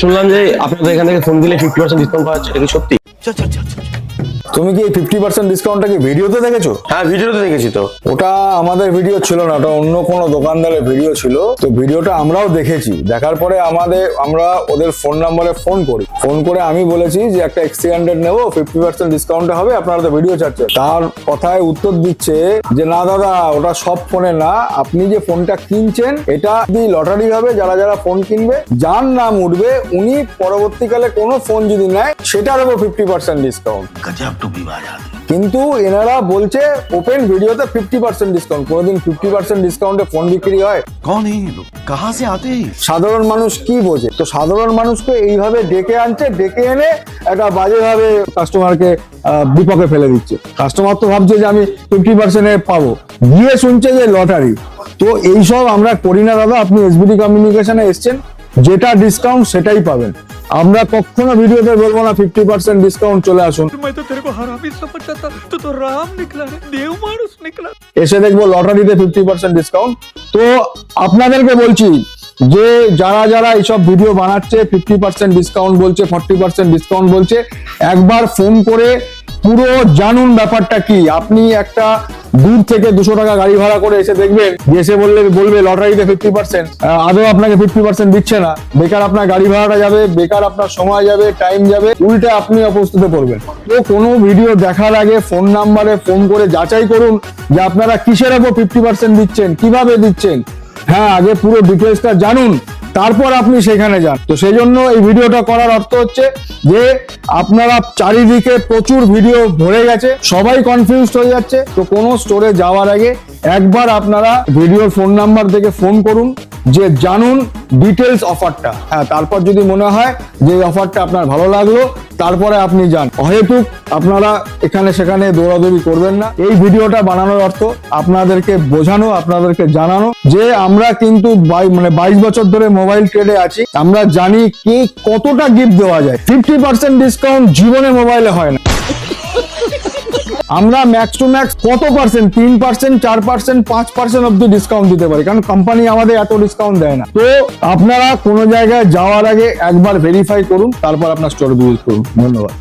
শুনলাম যে আপনাদের এখান থেকে ফোন দিলে ফিফটি পার্সেন্ট ডিসকাউন্ট পাওয়া যাচ্ছে এটা কি সত্যি? তুমি কি এই ফিফটি পার্সেন্ট ডিসকাউন্টটা কি ভিডিওতে দেখেছ? হ্যাঁ ভিডিওতে দেখেছি তো। ওটা আমাদের ভিডিও ছিল না ওটা অন্য কোনো দোকানদারের ভিডিও ছিল। তো ভিডিওটা আমরাও দেখেছি। দেখার পরে আমাদের আমরা ওদের ফোন নাম্বারে ফোন করি। ফোন করে আমি বলেছি যে একটা এক্সি হান্ড্রেড নেব ফিফটি পার্সেন্ট ডিসকাউন্ট হবে আপনারা তো ভিডিও চাচ্ছে তার কথায় উত্তর দিচ্ছে যে না দাদা ওটা সব ফোনে না। আপনি যে ফোনটা কিনছেন এটা যদি লটারি হবে। যারা যারা ফোন কিনবে যার নাম উঠবে উনি পরবর্তীকালে কোনো ফোন যদি নেয় সেটার উপর fifty percent discount to be কিন্তু এনারা বলছে ওপেন ভিডিওতে ফিফটি পার্সেন্ট ডিসকাউন্ট কোনোদিন ফিফটি পার্সেন্ট ডিসকাউন্টে ফোন বিক্রি হয়। কোন কাহা সে আতে? সাধারণ মানুষ কি বোঝে? তো সাধারণ মানুষকে এইভাবে ডেকে আনছে ডেকে এনে একটা বাজেভাবে কাস্টমারকে বিপক্ষে ফেলে দিচ্ছে। কাস্টমার তো ভাবছে যে আমি ফিফটি পার্সেন্টে পাবো। গিয়ে শুনছে যে লটারি তো এইসব আমরা করি না দাদা আপনি এসবিডি কমিউনিকেশনে এসছেন। যেটা ডিসকাউন্ট সেটাই পাবেন। আমরা কখনো ভিডিওতে বলব না ফিফটি পার্সেন্ট ডিসকাউন্ট চলে আসুন। এসে দেখব লটারিতে ফিফটি পার্সেন্ট ডিসকাউন্ট তো আপনাদেরকে বলছি যে যারা যারা এইসব ভিডিও বানাচ্ছে ফিফটি পার্সেন্ট ডিসকাউন্ট বলছে ফর্টি পার্সেন্ট ডিসকাউন্ট বলছে একবার ফোন করে পুরো জানুন ব্যাপারটা কি। আপনি একটা দূর থেকে দুশো টাকা গাড়ি ভাড়া করে এসে দেখবেন, এসে বললে, বলবে, লটারিতে ফিফটি পার্সেন্ট আদৌ আপনাকে ফিফটি পার্সেন্ট দিচ্ছে না। বেকার আপনার গাড়ি ভাড়াটা যাবে, বেকার আপনার সময় যাবে টাইম যাবে, উল্টে আপনি অপ্রস্তুতে পড়বেন। তো কোনো ভিডিও দেখার আগে ফোন নাম্বারে ফোন করে যাচাই করুন যে আপনারা কিসের ওপর ফিফটি পার্সেন্ট দিচ্ছেন, কীভাবে দিচ্ছেন। হ্যাঁ আগে পুরো ডিটেলসটা জানুন। তারপর আপনি সেখানে যান। তো সেই জন্য এই ভিডিওটা করার অর্থ হচ্ছে যে আপনারা চারিদিকে প্রচুর ভিডিও ভরে গেছে, সবাই কনফিউজড হয়ে যাচ্ছে। তো কোনো স্টোরে যাওয়ার আগে একবার আপনারা ভিডিওর ফোন নাম্বার থেকে ফোন করুন, যে জানুন ডিটেলস অফারটা হ্যাঁ তারপর যদি মনে হয় যে অফারটা আপনার ভালো লাগল তারপরে আপনি যান। অহেতুক আপনারা এখানে সেখানে দৌড়াদৌড়ি করবেন না। এই ভিডিওটা বানানোর অর্থ আপনাদেরকে বোঝানো, আপনাদেরকে জানানো যে আমরা কিন্তু মানে বাইশ বছর ধরে মোবাইল ট্রেডে আছি। আমরা জানি কি কতটা গিফট দেওয়া যায়। ফিফটি পার্সেন্ট ডিসকাউন্ট জীবনে মোবাইলে হয় না। আমরা ম্যাক্স টু ম্যাক্স কত পার্সেন্ট তিন পার্সেন্ট চার পার্সেন্ট পাঁচ পার্সেন্ট অব্দি ডিসকাউন্ট দিতে পারি। কারণ কোম্পানি আমাদের এত ডিসকাউন্ট দেয় না। তো আপনারা কোনো জায়গায় যাওয়ার আগে একবার ভেরিফাই করুন, তারপর আপনার স্টোর ভিজিট করুন। ধন্যবাদ।